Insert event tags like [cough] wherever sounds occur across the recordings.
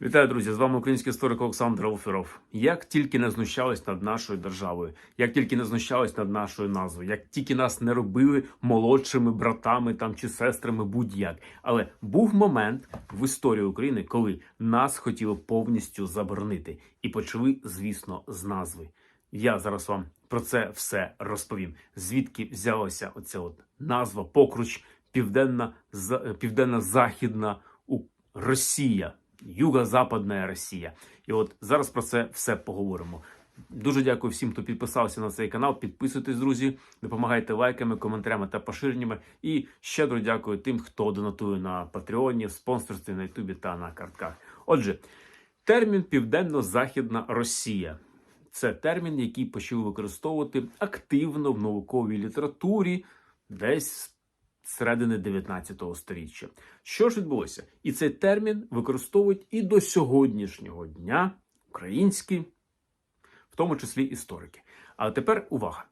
Вітаю, друзі! З вами український історик Олександр Алферов. Як тільки не знущались над нашою державою, як тільки не знущались над нашою назвою, як тільки нас не робили молодшими братами там чи сестрами, будь-як. Але був момент в історії України, коли нас хотіли повністю заборонити, і почали, звісно, з назви. Я зараз вам про це все розповім. Звідки взялася оця от назва Покруч, південна За- південно-західна У- Росія. Юго-Западна Росія. І от зараз про це все поговоримо. Дуже дякую всім, хто підписався на цей канал. Підписуйтесь, друзі, допомагайте лайками, коментарями та поширеннями. І щедро дякую тим, хто донатує на Патреоні, в спонсорстві на Ютубі та на картках. Отже, термін Південно-Західна Росія. Це термін, який почали використовувати активно в науковій літературі десь з середини 19 століття. Що ж відбулося? І цей термін використовують і до сьогоднішнього дня українські, в тому числі історики. А тепер увага.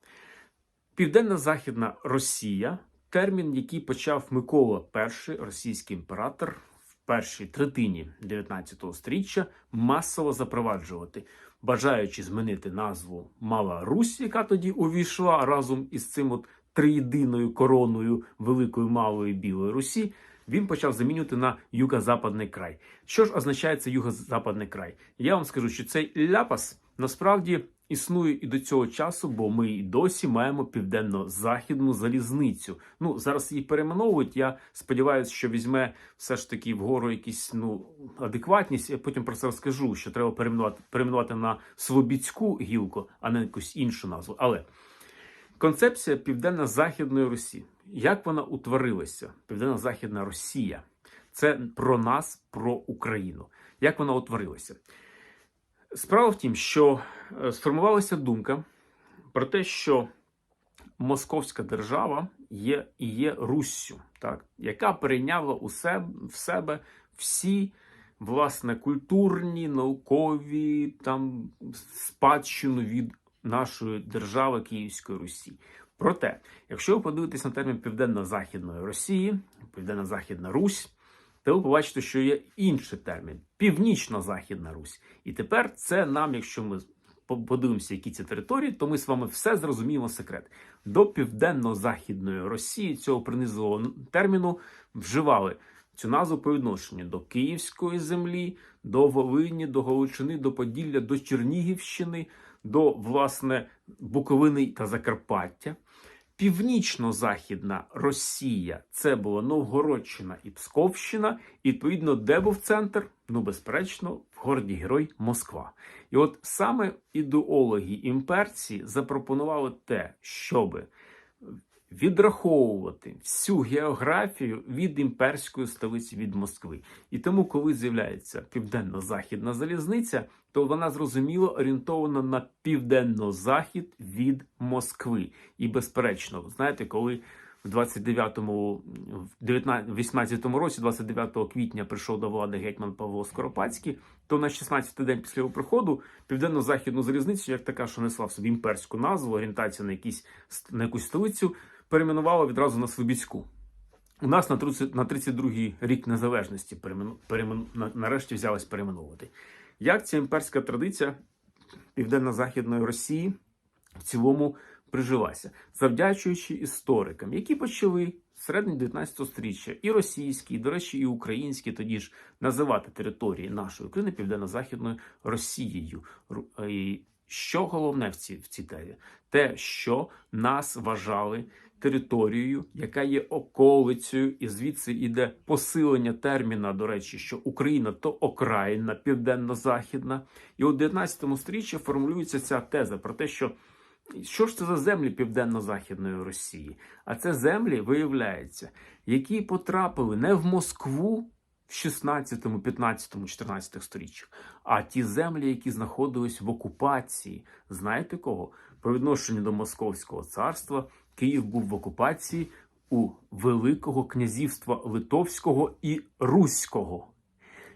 Південно-Західна Росія термін, який почав Микола І, російський імператор, в першій третині 19 століття масово запроваджувати, бажаючи змінити назву Мала Русь, яка тоді увійшла разом із цим от триєдиною короною Великої Малої Білої Русі. Він почав замінювати на юго-западний край. Що ж означає це юго-западний край? Я вам скажу, що цей ляпас насправді існує і до цього часу, бо ми і досі маємо південно-західну залізницю. Ну зараз її перейменовують. Я сподіваюся, що візьме все ж таки вгору якісь ну адекватність. Я потім про це розкажу, що треба перейменувати, перейменувати на Слобідську гілку, а не якусь іншу назву. Але концепція південно-західної Русі. Як вона утворилася? Південно-західна Росія. Це про нас, про Україну. Як вона утворилася? Справа в тім, що е, сформувалася думка про те, що Московська держава є і є Руссю, так, яка перейняла у себе, в себе всі власне культурні, наукові там спадщину від нашої держави Київської Русі. Проте, якщо ви подивитесь на термін Південно-Західної Росії, Південно-Західна Русь, то ви побачите, що є інший термін Північно-Західна Русь. І тепер це нам, якщо ми подивимося, які ці території, то ми з вами все зрозуміємо секрет. До Південно-Західної Росії цього принизливого терміну вживали цю назву по відношенню до Київської землі, до Волині, до Галичини, до Поділля, до Чернігівщини, до власне Буковини та Закарпаття. Північно-західна Росія це була Новгородщина і Псковщина. І відповідно, де був центр? Ну, безперечно, в горді Герой Москва. І от саме ідеологи імперці запропонували те, щоби відраховувати всю географію від імперської столиці від Москви. І тому, коли з'являється південно-західна залізниця, то вона зрозуміло орієнтована на південно-захід від Москви. І безперечно, знаєте, коли в 29-му, в 19 18-му році, 29 квітня, прийшов до влади гетьман Павло Скоропадський, то на 16-й день після його приходу південно-західну залізницю, як така, що несла в собі імперську назву, орієнтація на якісь на якусь столицю, перейменувала відразу на Слобідську. У нас на 30, на 32-й рік незалежності переймену, переймену, на- нарешті взялась перейменовувати. Як ця імперська традиція південно-західної Росії в цілому прижилася, завдячуючи історикам, які почали в середині 19 століття і російські, і, до речі, і українські тоді ж називати території нашої України південно-західною Росією. Ру- І що головне в цій в цій темі? Те, що нас вважали територією, яка є околицею, і звідси йде посилення терміна, до речі, що Україна то окраїна південно-західна. І у 19 сторіччі формулюється ця теза про те, що що ж це за землі південно-західної Росії? А це землі, виявляється, які потрапили не в Москву в 16, 15, 14 сторіччях, а ті землі, які знаходились в окупації. Знаєте кого? По відношенню до Московського царства Київ був в окупації у Великого князівства Литовського і Руського.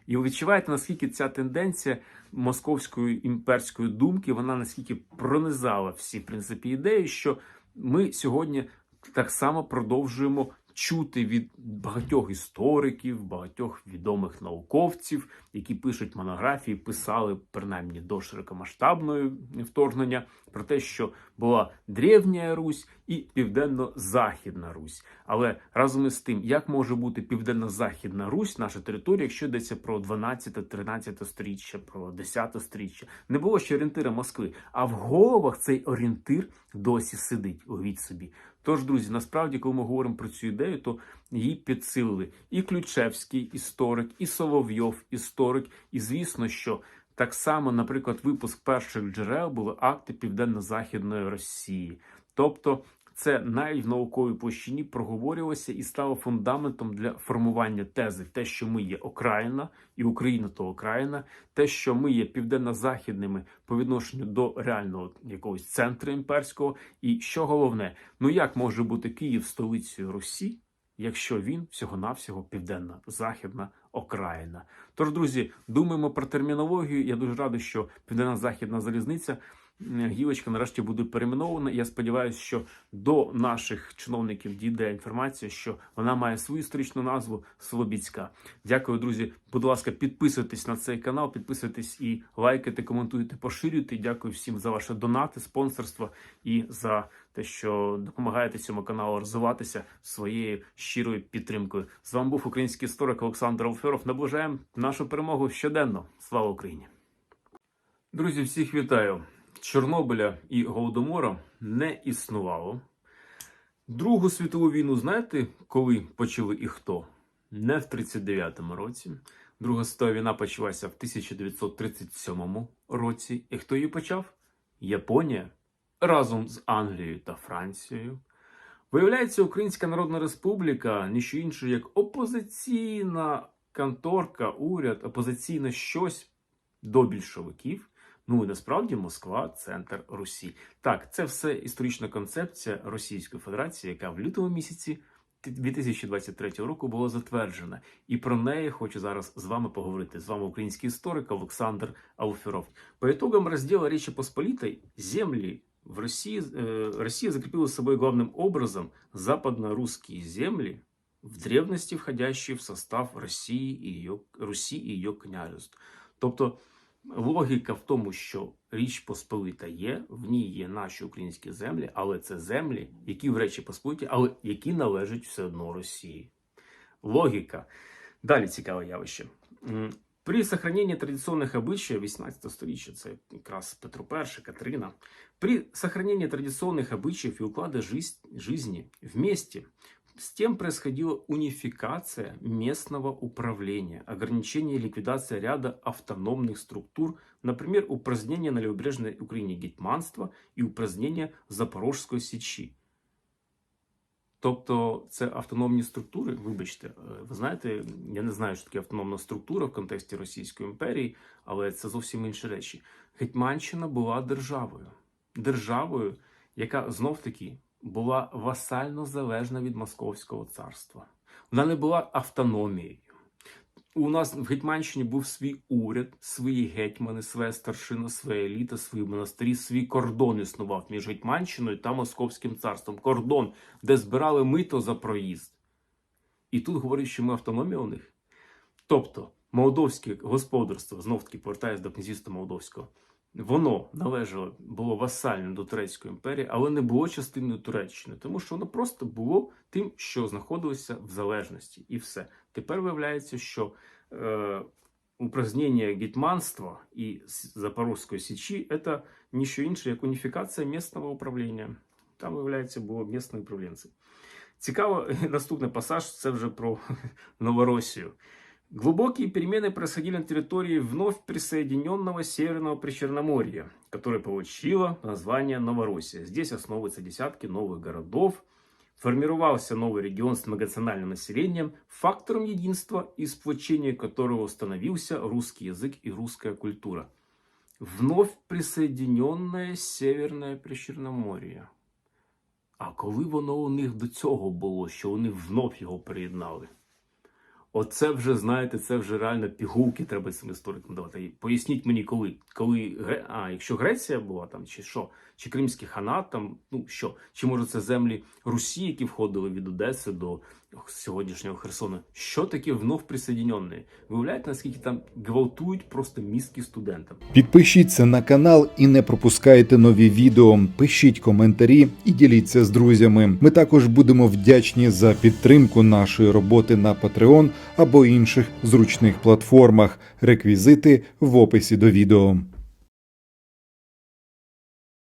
І ви відчуваєте, наскільки ця тенденція московської імперської думки, вона наскільки пронизала всі в принципі ідеї, що ми сьогодні так само продовжуємо чути від багатьох істориків, багатьох відомих науковців, які пишуть монографії, писали принаймні до широкомасштабної вторгнення про те, що була древня Русь і південно-західна Русь. Але разом із тим, як може бути південно-західна Русь, наша територія, якщо йдеться про 12-13 сторіччя, про 10 сторіччя, не було ще орієнтира Москви. А в головах цей орієнтир досі сидить. Уявіть собі. Тож, друзі, насправді, коли ми говоримо про цю ідею, то її підсилили і Ключевський історик, і Соловйов історик, і звісно, що. Так само, наприклад, випуск перших джерел були акти Південно-Західної Росії. Тобто, це навіть в науковій площині проговорювалося і стало фундаментом для формування тези, те, що ми є окраїна, і Україна то окраїна, те, що ми є південно-західними по відношенню до реального якогось центру імперського. І що головне, ну як може бути Київ столицею Русі? Якщо він всього-навсього південна західна окраїна. Тож, друзі, думаємо про термінологію. Я дуже радий, що південна західна залізниця гілочка нарешті буде перейменована. Я сподіваюся, що до наших чиновників дійде інформація, що вона має свою історичну назву Слобідська. Дякую, друзі. Будь ласка, підписуйтесь на цей канал, підписуйтесь і лайкайте, коментуйте, поширюйте. Дякую всім за ваші донати, спонсорство і за те, що допомагаєте цьому каналу розвиватися своєю щирою підтримкою. З вами був український історик Олександр Алферов. Наближаємо нашу перемогу щоденно. Слава Україні! Друзі, всіх вітаю! Чорнобиля і Голодомора не існувало. Другу світову війну знаєте, коли почали і хто? Не в 39-му році. Друга світова війна почалася в 1937 році. І хто її почав? Японія разом з Англією та Францією. Виявляється, Українська Народна Республіка ніщо інше, як опозиційна конторка, уряд, опозиційне щось до більшовиків. Ну і насправді Москва центр Русі. Так, це все історична концепція Російської Федерації, яка в лютому місяці 2023 року була затверджена. І про неї хочу зараз з вами поговорити. З вами український історик Олександр Алферов. По итогам розділу Речі Посполітой землі в России, э, Россия закрепила за собой главным образом западно-русские земли, в древности входящие в состав Росії і її, Русі і її княжеств. Тобто логіка в тому, що Річ Посполита є, в ній є наші українські землі, але це землі, які в Речі Посполиті, але які належать все одно Росії. Логіка. Далі цікаве явище. М, При сохранении традиционных обычаев 18 століття, це якраз Петро І, Катерина, при сохранении традиционных обычаев и уклада жиз- жизни вместе с тем происходила унификация местного управления, ограничение и ликвидация ряда автономных структур, например, упразднение на левобережной Украине гетьманства и упразднение Запорожской сечи. Тобто це автономні структури, вибачте, е, ви знаєте, я не знаю, що таке автономна структура в контексті Російської імперії, але це зовсім інші речі. Гетьманщина була державою, державою, яка знов таки була васально залежна від Московського царства. Вона не була автономією. У нас в Гетьманщині був свій уряд, свої гетьмани, своя старшина, своя еліта, свої монастирі, свій кордон існував між Гетьманщиною та Московським царством. Кордон, де збирали мито за проїзд. І тут говорять, що ми автономія у них. Тобто, молдовське господарство, знов таки повертаюся до князівства Молдовського, воно належало, було васальним до Турецької імперії, але не було частиною Туреччини, тому що воно просто було тим, що знаходилося в залежності, і все. Тепер виявляється, що е, упразднення гетьманства і Запорозької січі це ніщо інше, як уніфікація місцевого управління. Там, виявляється, було місцеве управлінці. Цікаво, [laughs] наступний пасаж це вже про [laughs] Новоросію. Глубокие перемены происходили на территории вновь присоединенного Северного Причерноморья, которое получило название Новороссия. Здесь основываются десятки новых городов, формировался новый регион с многонациональным населением, фактором единства и сплочения которого становился русский язык и русская культура. Вновь присоединенное Северное Причерномор'я. А коли воно у них до цього було, що вони внов його приєднали? Оце вже, знаєте, це вже реально пігулки треба цим історикам давати. Поясніть мені, коли. коли а, якщо Греція була там, чи що, чи Кримський ханат, там, ну що, чи може це землі Русі, які входили від Одеси до сьогоднішнього Херсона. Що таке вновь присоединенные? Виявляєте, наскільки там гвалтують просто мізки студентам? Підпишіться на канал і не пропускайте нові відео. Пишіть коментарі і діліться з друзями. Ми також будемо вдячні за підтримку нашої роботи на Patreon або інших зручних платформах. Реквізити в описі до відео.